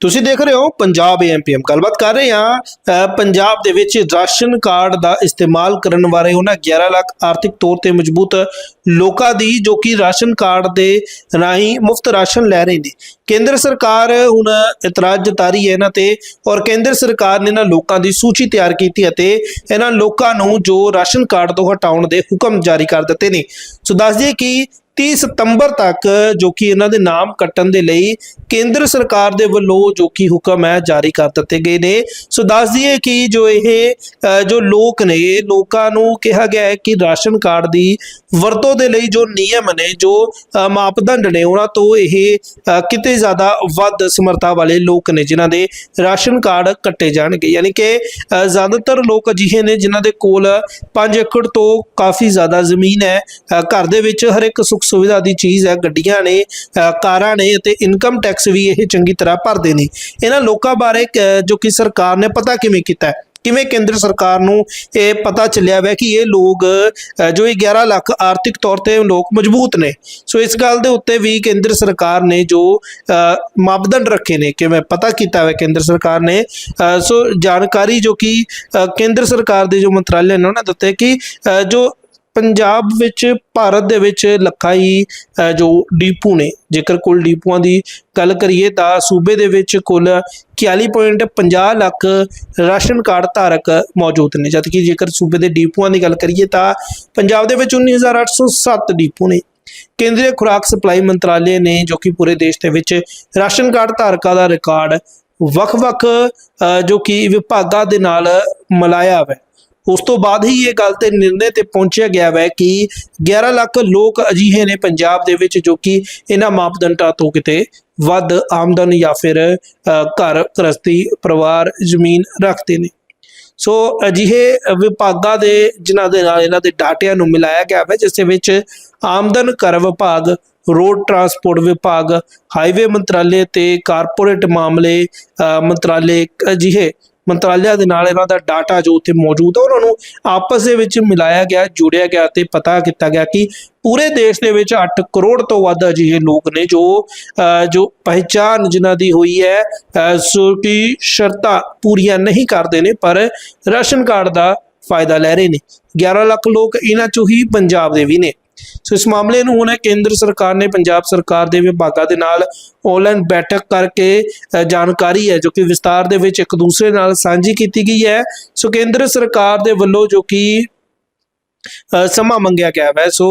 ਤੁਸੀਂ ਦੇਖ ਰਹੇ ਹੋ ਪੰਜਾਬ ਐਮਪੀਐਮ ਗੱਲਬਾਤ ਕਰ ਰਹੇ ਹਾਂ ਪੰਜਾਬ ਦੇ ਵਿੱਚ ਰਾਸ਼ਨ ਕਾਰਡ ਦਾ ਇਸਤੇਮਾਲ ਕਰਨ ਵਾਲੇ ਉਹਨਾਂ 11 ਲੱਖ ਆਰਥਿਕ ਤੌਰ ਤੇ ਮਜ਼ਬੂਤ ਲੋਕਾਂ ਦੀ ਜੋ ਕਿ ਰਾਸ਼ਨ ਕਾਰਡ ਦੇ ਰਾਹੀਂ ਮੁਫਤ ਰਾਸ਼ਨ ਲੈ ਰਹੇ ਨੇ। ਕੇਂਦਰ ਸਰਕਾਰ ਹੁਣ ਇਤਰਾਜ਼ ਜਤਾ ਰਹੀ ਹੈ ਇਹਨਾਂ ਤੇ ਔਰ ਕੇਂਦਰ ਸਰਕਾਰ ਨੇ ਇਹਨਾਂ ਲੋਕਾਂ ਦੀ ਸੂਚੀ ਤਿਆਰ ਕੀਤੀ ਅਤੇ ਇਹਨਾਂ ਲੋਕਾਂ ਨੂੰ ਜੋ ਰਾਸ਼ਨ ਕਾਰਡ ਤੋਂ ਹਟਾਉਣ ਦੇ ਹੁਕਮ ਜਾਰੀ ਕਰ ਦਿੱਤੇ ਨੇ। ਸੋ ਦੱਸ ਦਈਏ ਕਿ 30 ਸਤੰਬਰ ਤੱਕ ਜੋ ਕਿ ਇਹਨਾਂ ਦੇ ਨਾਮ ਕੱਟਣ ਦੇ ਲਈ ਕੇਂਦਰ ਸਰਕਾਰ ਦੇ ਵੱਲੋਂ ਜੋ ਕਿ ਹੁਕਮ ਹੈ, ਜਾਰੀ ਕਰ ਦਿੱਤੇ ਗਏ ਨੇ। ਸੋ ਦੱਸ ਦਈਏ ਕਿ ਜੋ ਇਹ ਜੋ ਲੋਕ ਨੇ, ਲੋਕਾਂ ਨੂੰ ਕਿਹਾ ਗਿਆ ਹੈ ਕਿ ਰਾਸ਼ਨ ਕਾਰਡ ਦੀ ਵਰਤੋਂ ਦੇ ਲਈ ਜੋ ਨਿਯਮ ਨੇ, ਜੋ ਮਾਪਦੰਡ ਨੇ, ਉਹਨਾਂ ਤੋਂ ਇਹ ਕਿਤੇ ਜ਼ਿਆਦਾ ਵੱਧ ਸਮਰੱਥਾ ਵਾਲੇ ਲੋਕ ਨੇ, ਜਿਨ੍ਹਾਂ ਦੇ ਰਾਸ਼ਨ ਕਾਰਡ ਕੱਟੇ ਜਾਣਗੇ। ਯਾਨੀ ਕਿ ਜ਼ਿਆਦਾਤਰ ਲੋਕ ਅਜਿਹੇ ਨੇ ਜਿਨ੍ਹਾਂ ਦੇ ਕੋਲ 5 ਏਕੜ ਤੋਂ ਕਾਫੀ ਜ਼ਿਆਦਾ ਜ਼ਮੀਨ ਹੈ। ਘਰ ਦੇ ਵਿੱਚ ਹਰ ਇੱਕ ਸੁੱਖ ਸੁਵਿਧਾ ਦੀ ਚੀਜ਼ ਹੈ ਗੱਡੀਆਂ ਨੇ ਕਾਰਾਂ ਨੇ ਅਤੇ ਇਨਕਮ ਟੈਕਸ ਵੀ ਇਹ ਚੰਗੀ ਤਰ੍ਹਾਂ ਭਰਦੇ ਨੇ। ਇਹਨਾਂ ਲੋਕਾਂ ਬਾਰੇ ਜੋ ਕਿ ਸਰਕਾਰ ਨੇ ਪਤਾ ਕਿਵੇਂ ਕੀਤਾ ਹੈ? ਕਿਵੇਂ ਕੇਂਦਰ ਸਰਕਾਰ ਨੂੰ ਇਹ ਪਤਾ ਚੱਲਿਆ ਵੈ ਕਿ ਇਹ ਲੋਕ ਜੋ ਇਹ 11 ਲੱਖ ਆਰਥਿਕ ਤੌਰ ਤੇ ਲੋਕ ਮਜ਼ਬੂਤ ਨੇ। ਸੋ ਇਸ ਗੱਲ ਦੇ ਉੱਤੇ ਵੀ ਕੇਂਦਰ ਸਰਕਾਰ ਨੇ ਜੋ ਅ, ਮਾਪਦੰਡ ਰੱਖੇ ਨੇ ਕਿਵੇਂ ਪਤਾ ਕੀਤਾ ਹੈ ਕੇਂਦਰ ਸਰਕਾਰ ਨੇ। ਸੋ ਜਾਣਕਾਰੀ ਜੋ ਕਿ ਕੇਂਦਰ ਸਰਕਾਰ ਦੇ ਜੋ ਮੰਤਰਾਲੇ ਨੇ ਉਹਨਾਂ ਦਿੱਤੇ ਕਿ ਜੋ ਪੰਜਾਬ ਵਿੱਚ, ਭਾਰਤ ਦੇ ਵਿੱਚ ਲੱਖਾਂ ਹੀ ਜੋ ਡੀਪੂ ਨੇ, ਜੇਕਰ ਕੁੱਲ ਡੀਪੂਆਂ ਦੀ ਗੱਲ ਕਰੀਏ ਤਾਂ ਸੂਬੇ ਦੇ ਵਿੱਚ ਕੁੱਲ 41.50 ਲੱਖ ਰਾਸ਼ਨ ਕਾਰਡ ਧਾਰਕ ਮੌਜੂਦ ਨੇ। ਜਦਕਿ ਜੇਕਰ ਸੂਬੇ ਦੇ ਡੀਪੂਆਂ ਦੀ ਗੱਲ ਕਰੀਏ ਤਾਂ ਪੰਜਾਬ ਦੇ ਵਿੱਚ 19807 ਡੀਪੂ ਨੇ। ਕੇਂਦਰੀ ਖੁਰਾਕ ਸਪਲਾਈ ਮੰਤਰਾਲੇ ਨੇ, ਜੋ ਕਿ ਪੂਰੇ ਦੇਸ਼ ਦੇ ਵਿੱਚ ਰਾਸ਼ਨ ਕਾਰਡ ਧਾਰਕਾਂ ਦਾ ਰਿਕਾਰਡ ਵੱਖ-ਵੱਖ ਜੋ ਕਿ ਵਿਭਾਗਾਂ ਦੇ ਨਾਲ ਮਿਲਾਇਆ ਹੈ। ਉਸ ਤੋਂ ਬਾਅਦ ਹੀ ਇਹ ਗੱਲ ਤੇ ਨਿਰਣੇ ਤੇ ਪਹੁੰਚਿਆ ਗਿਆ ਹੈ ਕਿ 11 ਲੱਖ ਲੋਕ ਅਜਿਹੇ ਨੇ ਪੰਜਾਬ ਦੇ ਵਿੱਚ ਜੋ ਕਿ ਇਹਨਾਂ ਮਾਪਦੰਡਾਂ ਤੋਂ ਕਿਤੇ ਵੱਧ ਆਮਦਨ ਜਾਂ ਫਿਰ ਘਰ ਗ੍ਰਸਤੀ ਪਰਿਵਾਰ, ਜ਼ਮੀਨ ਰੱਖਦੇ ਨੇ। ਸੋ ਅਜਿਹੇ ਵਿਭਾਗਾਂ ਦੇ, ਜਿਨ੍ਹਾਂ ਦੇ ਨਾਲ ਇਹਨਾਂ ਦੇ ਡਾਟਿਆਂ ਨੂੰ ਮਿਲਾਇਆ ਗਿਆ ਹੈ ਜਿਸ ਦੇ ਵਿੱਚ ਆਮਦਨ ਕਰ ਵਿਭਾਗ, ਰੋਡ ਟਰਾਂਸਪੋਰਟ ਵਿਭਾਗ, ਹਾਈਵੇ ਮੰਤਰਾਲੇ ਤੇ ਕਾਰਪੋਰੇਟ ਮਾਮਲੇ ਮੰਤਰਾਲੇ ਅਜਿਹੇ ਮੰਤਰਾਲਿਆਂ ਦੇ ਨਾਲ ਇਹਨਾਂ ਦਾ ਡਾਟਾ ਜੋ ਉੱਥੇ ਮੌਜੂਦ ਹੈ ਉਹਨਾਂ ਨੂੰ ਆਪਸ ਦੇ ਵਿੱਚ ਮਿਲਾਇਆ ਗਿਆ ਜੋੜਿਆ ਗਿਆ ਤੇ ਪਤਾ ਕੀਤਾ ਗਿਆ ਕਿ ਪੂਰੇ ਦੇਸ਼ ਦੇ ਵਿੱਚ 8 ਕਰੋੜ ਤੋਂ ਵੱਧ ਅਜਿਹੇ ਲੋਕ ਨੇ ਜੋ ਅ, ਜੋ ਪਹਿਚਾਨ ਜਿਨ੍ਹਾਂ ਦੀ ਹੋਈ ਹੈ ਸੋ ਕਿ ਸ਼ਰਤਾਂ ਪੂਰੀਆਂ ਨਹੀਂ ਕਰਦੇ ਨੇ ਪਰ ਰਾਸ਼ਨ ਕਾਰਡ ਦਾ ਫਾਇਦਾ ਲੈ ਰਹੇ ਨੇ। 11 ਲੱਖ ਲੋਕ ਇਹਨਾਂ ਚੋਂ ਹੀ ਪੰਜਾਬ ਦੇ ਵੀ ਨੇ। ਸੋ ਇਸ ਮਾਮਲੇ ਨੂੰ ਹੁਣ ਕੇਂਦਰ ਸਰਕਾਰ ਨੇ ਪੰਜਾਬ ਸਰਕਾਰ ਦੇ ਵਿਭਾਗਾਂ ਦੇ ਨਾਲ ਆਨਲਾਈਨ ਬੈਠਕ ਕਰਕੇ ਅ, ਜਾਣਕਾਰੀ ਹੈ ਜੋ ਕਿ ਵਿਸਤਾਰ ਦੇ ਵਿੱਚ ਇੱਕ ਦੂਸਰੇ ਨਾਲ ਸਾਂਝੀ ਕੀਤੀ ਗਈ ਹੈ। ਸੋ ਕੇਂਦਰ ਸਰਕਾਰ ਦੇ ਵੱਲੋਂ ਜੋ ਕਿ ਸਮਾਂ ਮੰਗਿਆ ਗਿਆ ਹੈ ਸੋ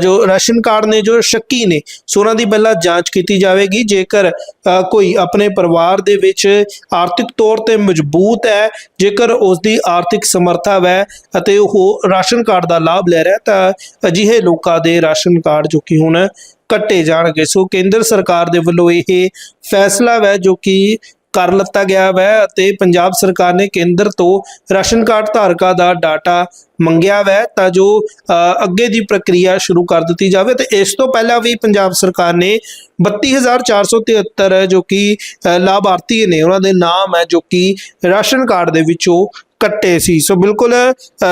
ਜੋ ਰਾਸ਼ਨ ਕਾਰਡ ਨੇ, ਜੋ ਸ਼ੱਕੀ ਨੇ, ਸੋ ਉਹਨਾਂ ਦੀ ਪਹਿਲਾਂ ਜਾਂਚ ਕੀਤੀ ਜਾਵੇਗੀ। ਜੇਕਰ ਕੋਈ ਆਪਣੇ ਪਰਿਵਾਰ ਦੇ ਵਿੱਚ ਆਰਥਿਕ ਤੌਰ ਤੇ ਮਜ਼ਬੂਤ ਹੈ, ਜੇਕਰ ਉਸ ਦੀ ਆਰਥਿਕ ਸਮਰੱਥਾ ਹੈ ਅਤੇ ਉਹ ਰਾਸ਼ਨ ਕਾਰਡ ਦਾ ਲਾਭ ਲੈ ਰਿਹਾ ਤਾਂ ਅਜਿਹੇ ਲੋਕਾਂ ਦੇ ਰਾਸ਼ਨ ਕਾਰਡ ਜੋ ਕਿ ਹੁਣ ਕੱਟੇ ਜਾਣਗੇ। ਸੋ ਕੇਂਦਰ ਸਰਕਾਰ ਦੇ ਵੱਲੋਂ ਇਹ ਫੈਸਲਾ ਹੈ ਜੋ ਕਿ ਕਰ ਲਿੱਤਾ ਗਿਆ ਹੈ ਅਤੇ ਪੰਜਾਬ ਸਰਕਾਰ ਨੇ ਕੇਂਦਰ ਤੋਂ ਰਾਸ਼ਨ ਕਾਰਡ ਧਾਰਕਾਂ ਦਾ ਡਾਟਾ ਮੰਗਿਆ ਹੈ ਤਾਂ ਜੋ ਅੱਗੇ ਦੀ ਪ੍ਰਕਿਰਿਆ ਸ਼ੁਰੂ ਕਰ ਦਿੱਤੀ ਜਾਵੇ ਤੇ ਇਸ ਤੋਂ ਪਹਿਲਾਂ ਵੀ ਪੰਜਾਬ ਸਰਕਾਰ ਨੇ 32473 ਜੋ ਕਿ ਅ, ਲਾਭਾਰਥੀ ਨੇ ਉਹਨਾਂ ਦੇ ਨਾਮ ਹੈ ਜੋ ਕਿ ਰਾਸ਼ਨ ਕਾਰਡ ਦੇ ਵਿੱਚੋਂ ਕੱਟੇ ਸੀ। ਸੋ ਬਿਲਕੁਲ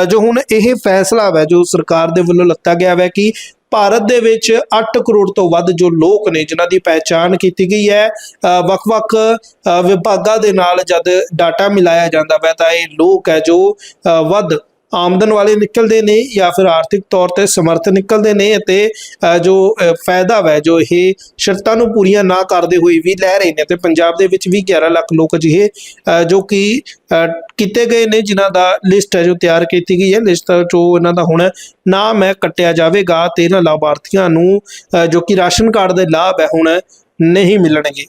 ਜੋ ਹੁਣ ਇਹ ਫੈਸਲਾ ਹੈ ਜੋ ਸਰਕਾਰ ਦੇ ਵੱਲੋਂ ਲੱਤਾ ਗਿਆ ਹੈ ਕਿ ਭਾਰਤ ਦੇ ਵਿੱਚ 8 ਕਰੋੜ ਤੋਂ ਵੱਧ ਜੋ ਲੋਕ ਨੇ, ਜਿਨ੍ਹਾਂ ਦੀ ਪਹਿਚਾਣ ਕੀਤੀ ਗਈ ਹੈ ਵੱਖ-ਵੱਖ ਵਿਭਾਗਾਂ ਦੇ ਨਾਲ ਜਦ ਡਾਟਾ ਮਿਲਾਇਆ ਜਾਂਦਾ ਹੈ ਤਾਂ ਇਹ ਲੋਕ ਹੈ ਜੋ ਵੱਧ ਆਮਦਨ ਵਾਲੇ ਨਿਕਲਦੇ ਨੇ ਜਾਂ ਫਿਰ ਆਰਥਿਕ ਤੌਰ ਤੇ ਸਮਰਥ ਨਿਕਲਦੇ ਨੇ ਅਤੇ ਜੋ ਫਾਇਦਾ ਹੈ ਜੋ ਇਹ ਸ਼ਰਤਾਂ ਨੂੰ ਪੂਰੀਆਂ ਨਾ ਕਰਦੇ ਹੋਏ ਵੀ ਲੈ ਰਹੇ ਨੇ ਤੇ ਪੰਜਾਬ ਦੇ ਵਿੱਚ ਵੀ 11 ਲੱਖ ਲੋਕ ਅਜਿਹੇ ਜੋ ਕਿ ਕੀਤੇ ਗਏ ਨੇ, ਜਿਨ੍ਹਾਂ ਦਾ ਲਿਸਟ ਹੈ ਜੋ ਤਿਆਰ ਕੀਤੀ ਗਈ ਹੈ। ਲਿਸਟ ਜੋ ਇਹਨਾਂ ਦਾ ਹੁਣ ਨਾਮ ਹੈ, ਕੱਟਿਆ ਜਾਵੇਗਾ ਤੇ ਇਹਨਾਂ ਲਾਭਾਰਥੀਆਂ ਨੂੰ ਜੋ ਕਿ ਰਾਸ਼ਨ ਕਾਰਡ ਦੇ ਲਾਭ ਹੈ, ਹੁਣ ਨਹੀਂ ਮਿਲਣਗੇ।